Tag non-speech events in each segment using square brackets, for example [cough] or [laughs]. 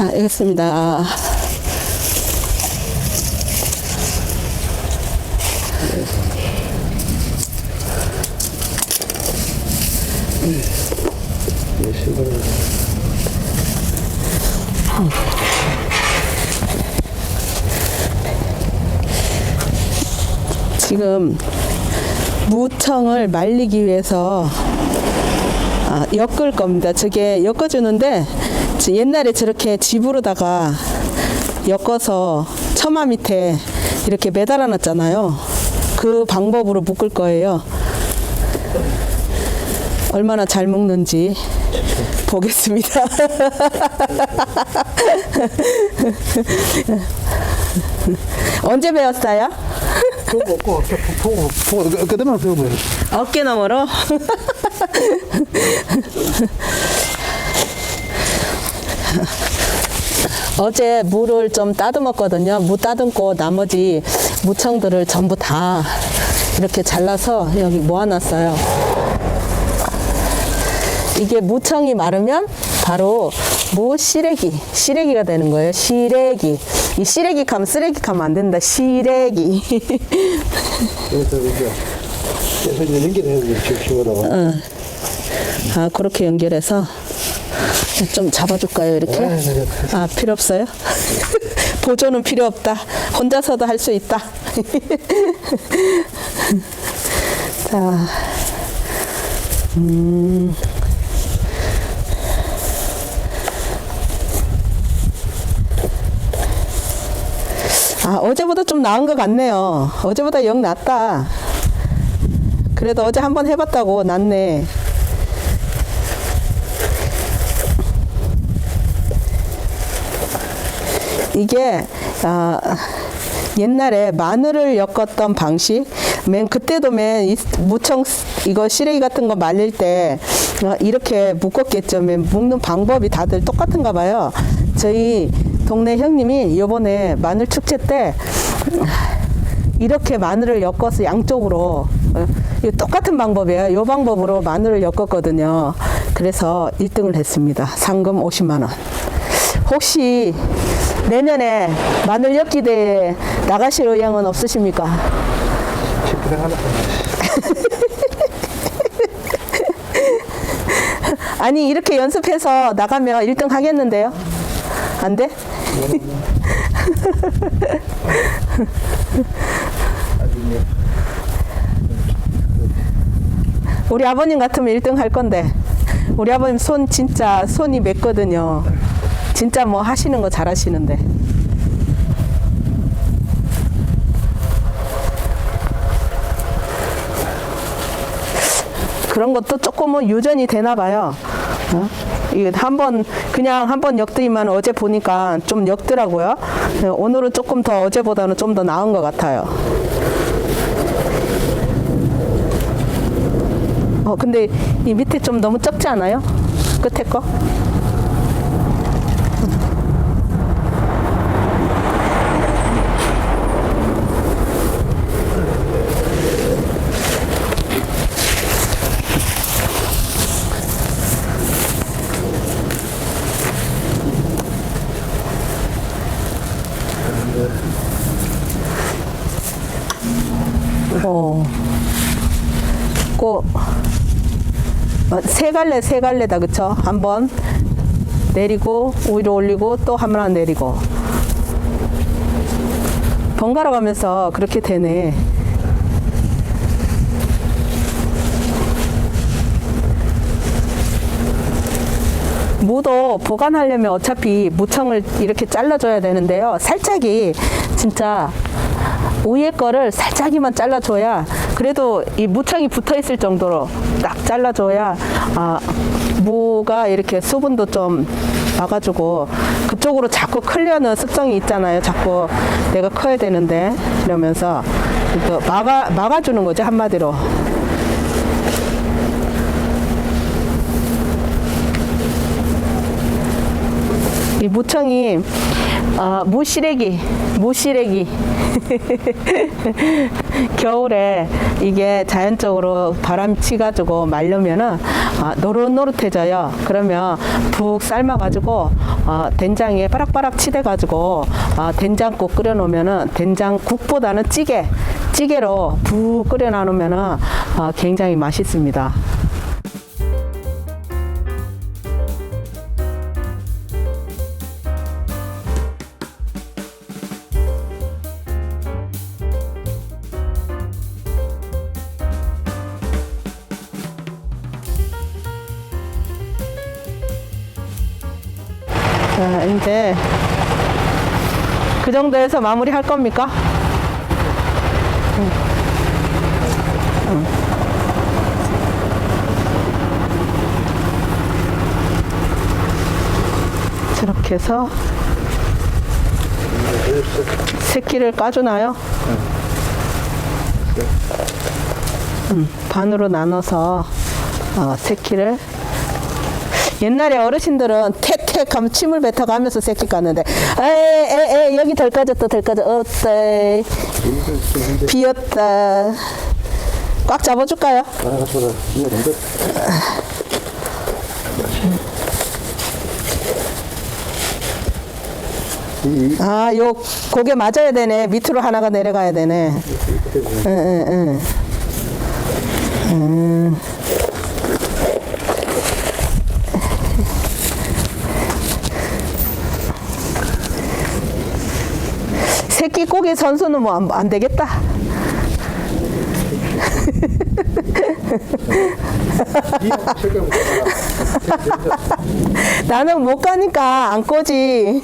자, 알겠습니다. 예, 신발을 지금 무청을 말리기 위해서 아, 엮을 겁니다. 저게 엮어주는데 지- 옛날에 저렇게 집으로다가 엮어서 처마 밑에 이렇게 매달아 놨잖아요. 그 방법으로 묶을 거예요. 얼마나 잘 묶는지 보겠습니다. [laughs] 언제 배웠어요? 먹고 보고 보고 그다음에 배우고 어깨 너머로 [laughs] [laughs] 어제 물을 좀 따듬었거든요. 무 따듬고 나머지 무청들을 전부 다 이렇게 잘라서 여기 모아놨어요. 이게 무청이 마르면 바로 무 시래기, 시래기가 되는 거예요. 시래기. 이 시래기 가면 쓰레기 가면 안 된다. 시래기. [laughs] 그래서 이제 연결해서 이렇게 치우라고 아, 그렇게 연결해서 좀 잡아줄까요, 이렇게? 네, 네, 네. 아, 필요 없어요? [laughs] 보조는 필요 없다. 혼자서도 할 수 있다. [laughs] 자, 음. 아, 어제보다 좀 나은 것 같네요. 어제보다 영 낫다. 그래도 어제 한번 해봤다고 낫네. 이게 아, 옛날에 마늘을 엮었던 방식, 맨 그때도 맨이 무청 이거 시래기 같은 거 말릴 때 어, 이렇게 묶었겠죠. 맨 묶는 방법이 다들 똑같은가 봐요. 저희 동네 형님이 요번에 마늘 축제 때 이렇게 마늘을 엮어서 양쪽으로 어, 이거 똑같은 방법이에요. 이 방법으로 마늘을 엮었거든요. 그래서 1등을 했습니다. 상금 50만 원. 혹시 내년에 마늘 엮기 대회 나가실 의향은 없으십니까? [laughs] 아니 이렇게 연습해서 나가면 1등 하겠는데요? 안 돼? 우리 아버님 같으면 1등 할 건데 우리 아버님 손 진짜 손이 맵거든요. 진짜 뭐 하시는 거 잘하시는데. 그런 것도 조금은 유전이 되나 봐요. 어? 한번 그냥 한번 역드리만 어제 보니까 좀 역더라고요. 네, 오늘은 조금 더 어제보다는 좀 더 나은 것 같아요. 어 근데 이 밑에 좀 너무 적지 않아요? 끝에 거? 어. 꼭, 어, 세 갈래, 세 갈래다, 그쵸? 한번 내리고, 위로 올리고, 또 한 번 내리고. 번갈아 가면서 그렇게 되네. 무도 보관하려면 어차피 무청을 이렇게 잘라줘야 되는데요. 살짝이 진짜 위에 거를 살짝이만 잘라줘야 그래도 이 무청이 붙어 있을 정도로 딱 잘라줘야 아, 무가 이렇게 수분도 좀 막아주고 그쪽으로 자꾸 클려는 습성이 있잖아요. 자꾸 내가 커야 되는데 이러면서 이거 막아 막아주는 거죠 한마디로. 이 무청이 어, 무시래기, 무시래기. [laughs] 겨울에 이게 자연적으로 바람 치가지고 말려면은 어, 노릇노릇해져요. 그러면 푹 삶아가지고 어, 된장에 바락바락 치대가지고 어, 된장국 끓여놓으면은 된장국보다는 찌개, 찌개로 푹 끓여놔놓으면은 어, 굉장히 맛있습니다. 자, 이제 그 정도에서 마무리 할 겁니까? 응. 응. 저렇게 해서 새끼를 까주나요? 음, 반으로 나눠서 어, 새끼를 옛날에 어르신들은 태택 하면 침을 뱉어가면서 새끼 깠는데 에에에 여기 덜 까졌다 덜 까졌 어때? 비었다. 꽉 잡아줄까요? 아, 요 고개 맞아야 되네. 밑으로 하나가 내려가야 되네. 응 응 응. 음. 고기 선수는 뭐 안 되겠다. 나는 못 가니까 안 꼬지.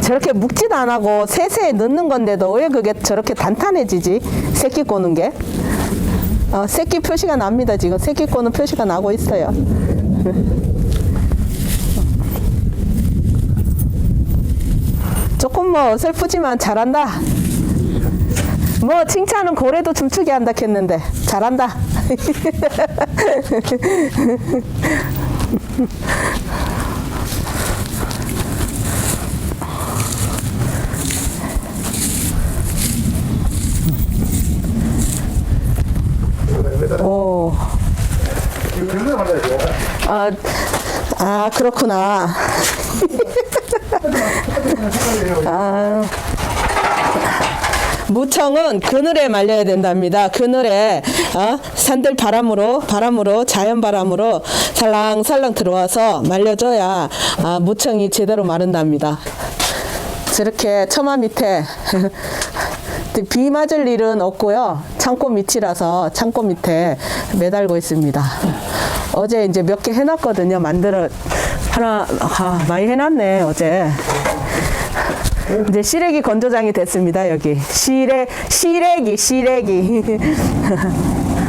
저렇게 묵지도 안 하고 세세에 넣는 건데도 왜 그게 저렇게 단단해지지? 새끼 꼬는 게? 어, 새끼 표시가 납니다. 지금 새끼 꼬는 표시가 나고 있어요. 조금 뭐 어설프지만 잘한다. 뭐 칭찬은 고래도 춤추게 한다 했는데 잘한다. [laughs] 오, 긁어 말아야 돼. 아, 아 그렇구나. 아, 무청은 그늘에 말려야 된답니다. 그늘에 어? 산들 바람으로 바람으로 자연 바람으로 살랑살랑 들어와서 말려줘야 아, 무청이 제대로 마른답니다. 저렇게 처마 밑에 [laughs] 비 맞을 일은 없고요. 창고 밑이라서 창고 밑에 매달고 있습니다. 어제 이제 몇 개 해놨거든요. 만들어 하나 아, 많이 해놨네 어제. 이제 시래기 건조장이 됐습니다 여기 시래 시래기 시래기 [laughs]